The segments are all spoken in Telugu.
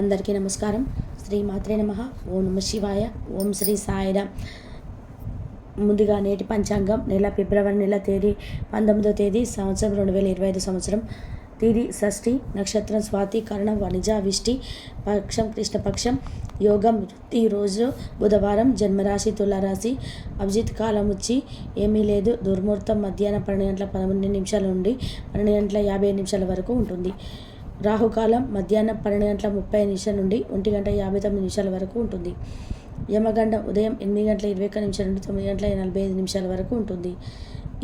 అందరికీ నమస్కారం. శ్రీ మాత్రే నమ. ఓం నమ శివాయ. ఓం శ్రీ సాయిరామ్ ముందుగా నేటి పంచాంగం. నెల ఫిబ్రవరి నెల తేదీ పంతొమ్మిదో తేదీ సంవత్సరం రెండు వేల ఇరవై ఐదు సంవత్సరం. తేదీ షష్ఠి నక్షత్రం స్వాతి కరణం వణిజ విష్టి పక్షం కృష్ణపక్షం యోగం వృత్తి రోజు బుధవారం జన్మరాశి తులారాశి అభిజిత్ కాలం వచ్చి ఏమీ లేదు. దుర్ముహూర్తం మధ్యాహ్నం పన్నెండు గంటల పదమూడు నిమిషాల నుండి పన్నెండు గంటల యాభై నిమిషాల వరకు ఉంటుంది. రాహుకాలం మధ్యాహ్నం పన్నెండు గంటల ముప్పై నిమిషాల నుండి ఒంటి గంట యాభై తొమ్మిది నిమిషాల వరకు ఉంటుంది. యమగండం ఉదయం ఎనిమిది గంటల ఇరవై ఒక్క నిమిషాల నుండి తొమ్మిది గంటల నలభై ఐదు నిమిషాల వరకు ఉంటుంది.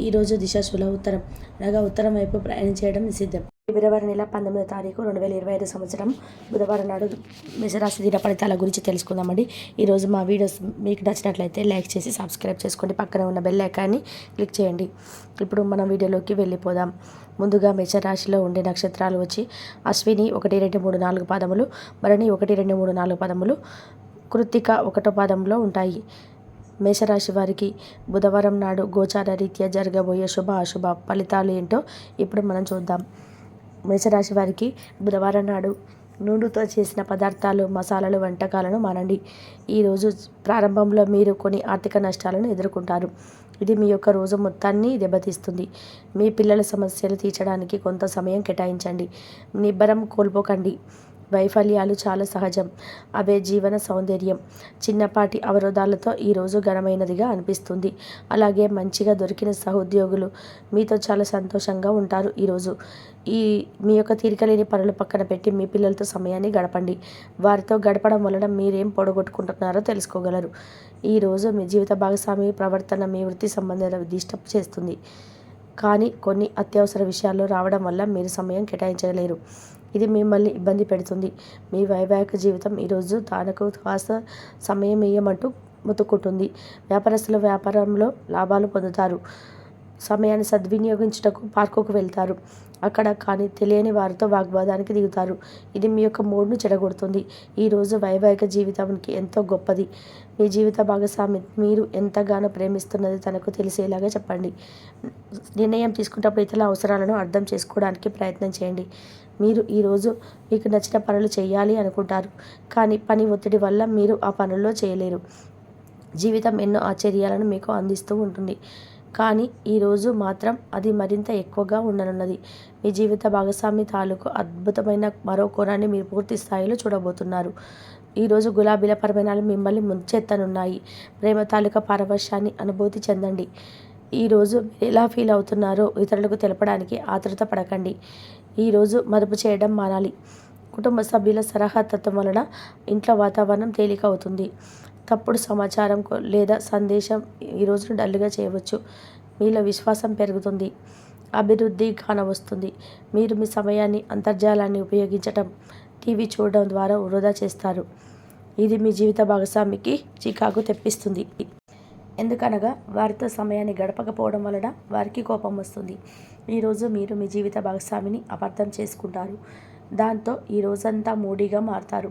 ఈరోజు దిశ శుల ఉత్తరం. అనగా ఉత్తరం వైపు ప్రయాణం చేయడం నిషిద్ధం. ఫిబ్రవరి నెల పంతొమ్మిదో తారీఖు రెండు వేల ఇరవై ఐదు సంవత్సరం బుధవారం నాడు మేషరాశి దిన ఫలితాల గురించి తెలుసుకుందామండి. ఈరోజు మా వీడియోస్ మీకు నచ్చినట్లయితే లైక్ చేసి సబ్స్క్రైబ్ చేసుకోండి. పక్కనే ఉన్న బెల్ ఐకాన్ని క్లిక్ చేయండి. ఇప్పుడు మనం వీడియోలోకి వెళ్ళిపోదాం. ముందుగా మేషరాశిలో ఉండే నక్షత్రాలు వచ్చి అశ్విని ఒకటి రెండు మూడు నాలుగు పాదములు భరణి ఒకటి రెండు మూడు నాలుగు పదములు కృత్తిక ఒకటో పాదంలో ఉంటాయి. మేషరాశి వారికి బుధవారం నాడు గోచార రీత్యా జరగబోయే శుభ అశుభ ఫలితాలు ఏంటో ఇప్పుడు మనం చూద్దాం. మేషరాశి వారికి బుధవారం నాడు నూనెతో చేసిన పదార్థాలు మసాలాలు వంటకాలను మానండి. ఈరోజు ప్రారంభంలో మీరు కొన్ని ఆర్థిక నష్టాలను ఎదుర్కొంటారు. ఇది మీ యొక్క రోజు మొత్తాన్ని దెబ్బతీస్తుంది. మీ పిల్లల సమస్యలు తీర్చడానికి కొంత సమయం కేటాయించండి. నిబ్బరం కోల్పోకండి. వైఫల్యాలు చాలా సహజం. అవే జీవన సౌందర్యం. చిన్నపాటి అవరోధాలతో ఈరోజు ఘనమైనదిగా అనిపిస్తుంది. అలాగే మంచిగా దొరికిన సహోద్యోగులు మీతో చాలా సంతోషంగా ఉంటారు ఈరోజు ఈ మీ యొక్క తీరికలేని పనులు పక్కన పెట్టి మీ పిల్లలతో సమయాన్ని గడపండి. వారితో గడపడం వలన మీరేం పొడగొట్టుకుంటున్నారో తెలుసుకోగలరు. ఈరోజు మీ జీవిత భాగస్వామి ప్రవర్తన మీ వృత్తి సంబంధాల డిస్టర్బ్ చేస్తుంది. కానీ కొన్ని అత్యవసర విషయాల్లో రావడం వల్ల మీరు సమయం కేటాయించలేరు. ఇది మిమ్మల్ని ఇబ్బంది పెడుతుంది. మీ వైవాహిక జీవితం ఈరోజు తనకు కాస్త సమయం ఇయ్యమంటూ ముతుక్కుంటుంది వ్యాపారస్తుల వ్యాపారంలో లాభాలు పొందుతారు. సమయాన్ని సద్వినియోగించుటకు పార్కుకు వెళ్తారు. అక్కడ కానీ తెలియని వారితో వాగ్వాదానికి దిగుతారు. ఇది మీ యొక్క మూడ్ను చెడగొడుతుంది. ఈరోజు వైవాహిక జీవితానికి ఎంతో గొప్పది. మీ జీవిత భాగస్వామి మీరు ఎంతగానో ప్రేమిస్తున్నది తనకు తెలిసేలాగా చెప్పండి. నిర్ణయం తీసుకున్నప్పుడు ఇతరుల అవసరాలను అర్థం చేసుకోవడానికి ప్రయత్నం చేయండి. మీరు ఈరోజు మీకు నచ్చిన పనులు చేయాలి అనుకుంటారు. కానీ పని ఒత్తిడి వల్ల మీరు ఆ పనుల్లో చేయలేరు. జీవితం ఎన్నో ఆశ్చర్యాలను మీకు అందిస్తూ ఉంటుంది. కానీ ఈరోజు మాత్రం అది మరింత ఎక్కువగా ఉండనున్నది. మీ జీవిత భాగస్వామి తాలూకు అద్భుతమైన మరో కోణాన్ని మీరు పూర్తి స్థాయిలో చూడబోతున్నారు. ఈరోజు గులాబీల పరిమాణాలు మిమ్మల్ని ముంచెత్తనున్నాయి. ప్రేమ తాలూకా పారవశ్యాన్ని అనుభూతి చెందండి. ఈరోజు మీరు ఎలా ఫీల్ అవుతున్నారో ఇతరులకు తెలపడానికి ఆతృత పడకండి. ఈరోజు మదుపు చేయడం మానాలి. కుటుంబ సభ్యుల సలహాతత్వం వలన ఇంట్లో వాతావరణం తేలిక అవుతుంది. తప్పుడు సమాచారం లేదా సందేశం ఈరోజు డల్గా చేయవచ్చు. మీలో విశ్వాసం పెరుగుతుంది. అభివృద్ధి కానవస్తుంది మీరు మీ సమయాన్ని అంతర్జాలాన్ని ఉపయోగించటం టీవీ చూడడం ద్వారా వృధా చేస్తారు. ఇది మీ జీవిత భాగస్వామికి చికాకు తెప్పిస్తుంది. ఎందుకనగా వారితో సమయాన్ని గడపకపోవడం వలన వారికి కోపం వస్తుంది. ఈరోజు మీరు మీ జీవిత భాగస్వామిని అపార్థం చేసుకుంటారు. దాంతో ఈ రోజంతా మూడీగా మారుతారు.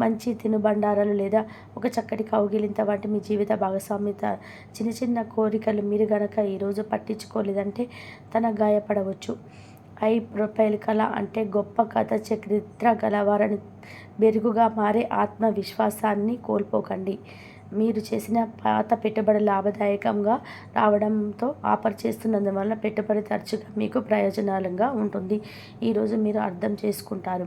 మంచి తినుబండారాలు లేదా ఒక చక్కటి కౌగిలింత వంటి మీ జీవిత భాగస్వామ్యత. చిన్న చిన్న కోరికలు మీరు గనక ఈరోజు పట్టించుకోలేదంటే తన గాయపడవచ్చు. హై ప్రొఫైల్ కళ అంటే గొప్ప కథ చరిత్ర గలవారని బెరుగుగా మారే ఆత్మవిశ్వాసాన్ని కోల్పోకండి. మీరు చేసిన పాత పెట్టుబడి లాభదాయకంగా రావడంతో ఆఫర్ చేస్తున్నందువల్ల పెట్టుబడి తరచుగా మీకు ప్రయోజనాలుగా ఉంటుంది. ఈరోజు మీరు అర్థం చేసుకుంటారు.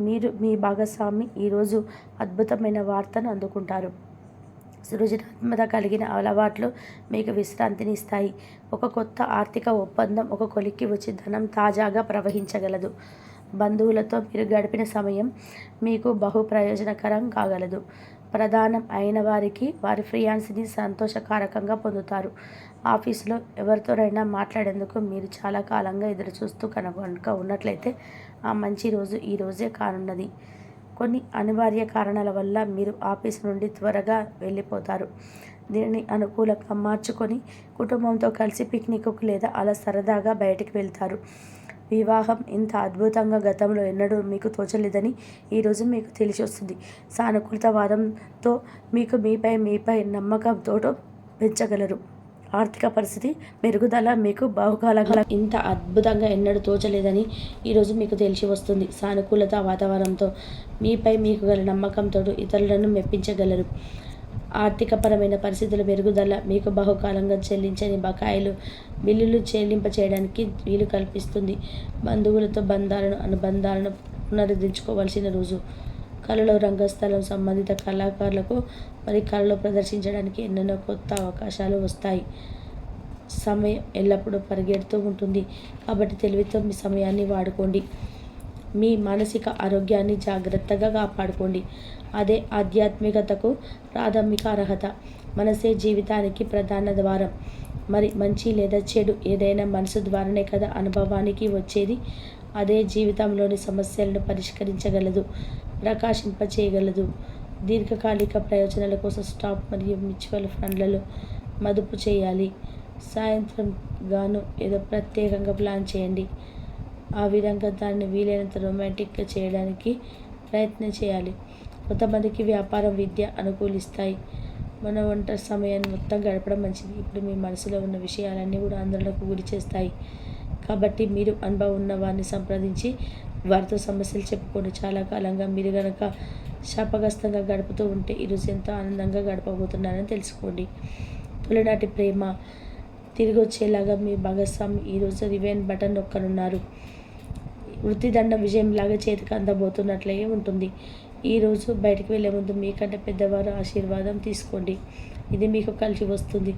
మీరు మీ భాగస్వామి ఈరోజు అద్భుతమైన వార్తను అందుకుంటారు. సృజనాత్మత కలిగిన అలవాట్లు మీకు విశ్రాంతిని ఇస్తాయి. ఒక కొత్త ఆర్థిక ఒప్పందం ఒక కొలిక్కి వచ్చి ధనం తాజాగా ప్రవహించగలదు. బంధువులతో మీరు గడిపిన సమయం మీకు బహు ప్రయోజనకరం కాగలదు. ప్రధానం అయిన వారికి వారి ఫ్రియాన్సీని సంతోషకారకంగా పొందుతారు. ఆఫీసులో ఎవరితోనైనా మాట్లాడేందుకు మీరు చాలా కాలంగా ఎదురు చూస్తూ కనుక ఉన్నట్లయితే ఆ మంచి రోజు ఈ రోజే కానున్నది. కొన్ని అనివార్య కారణాల వల్ల మీరు ఆఫీస్ నుండి త్వరగా వెళ్ళిపోతారు. దీనిని అనుకూలంగా మార్చుకొని కుటుంబంతో కలిసి పిక్నిక్కు లేదా అలా సరదాగా బయటికి వెళ్తారు. వివాహం ఇంత అద్భుతంగా గతంలో ఎన్నడూ మీకు తోచలేదని ఈరోజు మీకు తెలిసి వస్తుంది. సానుకూలతవాదంతో మీకు మీపై మీపై నమ్మకంతో పెంచగలరు. ఆర్థిక పరిస్థితి మెరుగుదల మీకు బహుకాలంగా ఇంత అద్భుతంగా ఎన్నడూ తోచలేదని ఈరోజు మీకు తెలిసి వస్తుంది. సానుకూలత వాతావరణంతో మీపై మీకు గల నమ్మకంతో ఇతరులను మెప్పించగలరు. ఆర్థికపరమైన పరిస్థితుల మెరుగుదల మీకు బహుకాలంగా చెల్లించని బకాయిలు బిల్లులు చెల్లింప చేయడానికి వీలు కల్పిస్తుంది. బంధువులతో బంధాలను అనుబంధాలను పునరుద్ధరించుకోవాల్సిన రోజు. కళలో రంగస్థలం సంబంధిత కళాకారులకు మరి కళలో ప్రదర్శించడానికి ఎన్నెన్నో కొత్త అవకాశాలు వస్తాయి. సమయం ఎల్లప్పుడూ పరిగెడుతూ ఉంటుంది. కాబట్టి తెలివితో మీ సమయాన్ని వాడుకోండి. మీ మానసిక ఆరోగ్యాన్ని జాగ్రత్తగా కాపాడుకోండి. అదే ఆధ్యాత్మికతకు ప్రాథమిక అర్హత. మనసే జీవితానికి ప్రధాన ద్వారం. మరి మంచి లేదా చెడు ఏదైనా మనసు ద్వారానే కదా అనుభవానికి వచ్చేది? అదే జీవితంలోని సమస్యలను పరిష్కరించగలదు ప్రకాశింపచేయగలదు. దీర్ఘకాలిక ప్రయోజనాల కోసం స్టాక్ మరియు మ్యూచువల్ ఫండ్లలో మదుపు చేయాలి. సాయంత్రం గాను ఏదో ప్రత్యేకంగా ప్లాన్ చేయండి. ఆ విధంగా దాన్ని వీలైనంత రొమాంటిక్గా చేయడానికి ప్రయత్నం చేయాలి. కొంతమందికి వ్యాపారం విద్య అనుకూలిస్తాయి. మన వంట సమయాన్ని మొత్తం గడపడం మంచిది. ఇప్పుడు మీ మనసులో ఉన్న విషయాలన్నీ కూడా ఆందోళనకు గురి చేస్తాయి. కాబట్టి మీరు అనుభవం ఉన్న వారిని సంప్రదించి వారితో సమస్యలు చెప్పుకోండి. చాలా కాలంగా మీరు కనుక శాపగ్రస్తంగా గడుపుతూ ఉంటే ఈరోజు ఎంతో ఆనందంగా గడపబోతున్నారని తెలుసుకోండి. తొలినాటి ప్రేమ తిరిగి వచ్చేలాగా మీ భాగస్వామి ఈరోజు రివెన్ బటన్ నొక్కనున్నారు. వృత్తిదండ విజయంలాగా చేతికి అందబోతున్నట్లే ఉంటుంది. ఈరోజు బయటకు వెళ్ళే ముందు మీకంటే పెద్దవారు ఆశీర్వాదం తీసుకోండి. ఇది మీకు కలిసి వస్తుంది.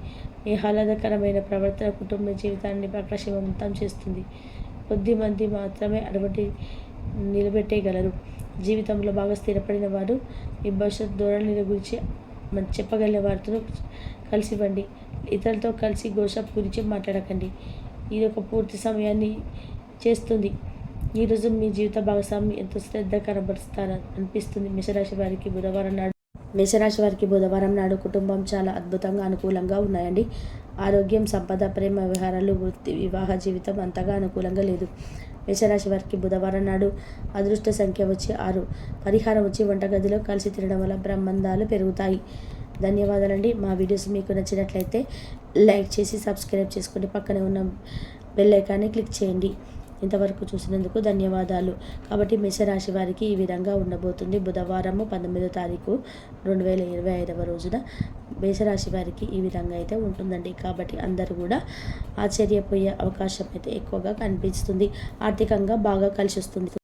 మీ ఆహ్లాదకరమైన ప్రవర్తన కుటుంబ జీవితాన్ని ప్రకాశవంతం చేస్తుంది. కొద్ది మంది మాత్రమే అటువంటి నిలబెట్టేయగలరు. జీవితంలో బాగా స్థిరపడిన వారు మీ భవిష్యత్ ధోరణిల గురించి చెప్పగలిగిన వారితో కలిసివ్వండి ఇతరులతో కలిసి గోషప్ గురించి మాట్లాడకండి. ఇది ఒక పూర్తి సమయాన్ని చేస్తుంది. ఈరోజు మీ జీవిత భాగస్వామి ఎంతో శ్రద్ధ కనబరుస్తారని అనిపిస్తుంది మేషరాశి వారికి బుధవారం నాడు మేషరాశి వారికి బుధవారం నాడు కుటుంబం చాలా అద్భుతంగా అనుకూలంగా ఉన్నాయండి. ఆరోగ్యం సంపద ప్రేమ వ్యవహారాలు వృత్తి వివాహ జీవితం అంతగా అనుకూలంగా లేదు. మేషరాశి వారికి బుధవారం నాడు అదృష్ట సంఖ్య వచ్చి ఆరు. పరిహారం వచ్చి వంటగదిలో కలిసి తినడం వల్ల బ్రహ్మందాలు పెరుగుతాయి. ధన్యవాదాలండి. మా వీడియోస్ మీకు నచ్చినట్లయితే లైక్ చేసి సబ్స్క్రైబ్ చేసుకోండి పక్కనే ఉన్న బెల్ ఐకాన్ని క్లిక్ చేయండి. ఇంతవరకు చూసినందుకు ధన్యవాదాలు. కాబట్టి మేషరాశి వారికి ఈ విధంగా ఉండబోతుంది. బుధవారము పంతొమ్మిదో తారీఖు రెండు వేల ఇరవై ఐదవ రోజున మేషరాశి వారికి ఈ విధంగా అయితే ఉంటుందండి. కాబట్టి అందరూ కూడా ఆశ్చర్యపోయే అవకాశం అయితే ఎక్కువగా కనిపిస్తుంది. ఆర్థికంగా బాగా కలిసి వస్తుంది